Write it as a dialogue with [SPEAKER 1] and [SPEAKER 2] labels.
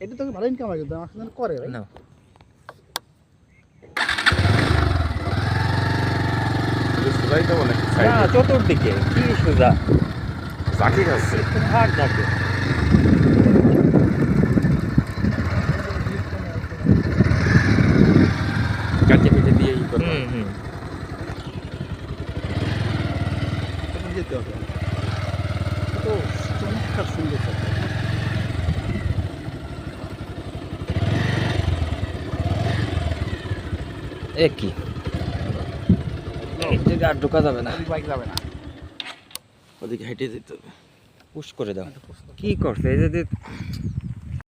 [SPEAKER 1] এটা তো ভালো ইনকাম হয় কিন্তু আমার সাথে করে ভাই
[SPEAKER 2] না
[SPEAKER 3] সুরাইটা অনেক
[SPEAKER 2] না চতুর্দিকে কি সোজা?
[SPEAKER 3] চাকি খাচ্ছে
[SPEAKER 2] আর যাকে
[SPEAKER 3] কাটে কেটে দিয়ে ই করব।
[SPEAKER 2] হুম হুম।
[SPEAKER 1] যেতে হবে। তো চমৎকার সুন্দর জায়গা।
[SPEAKER 2] আর ঢোকা যাবে না।
[SPEAKER 1] বাইক যাবে না।
[SPEAKER 3] ওদিকে হেঁটে যেতে হবে।
[SPEAKER 2] পুশ করে দাও। কি করছে? এই যে যে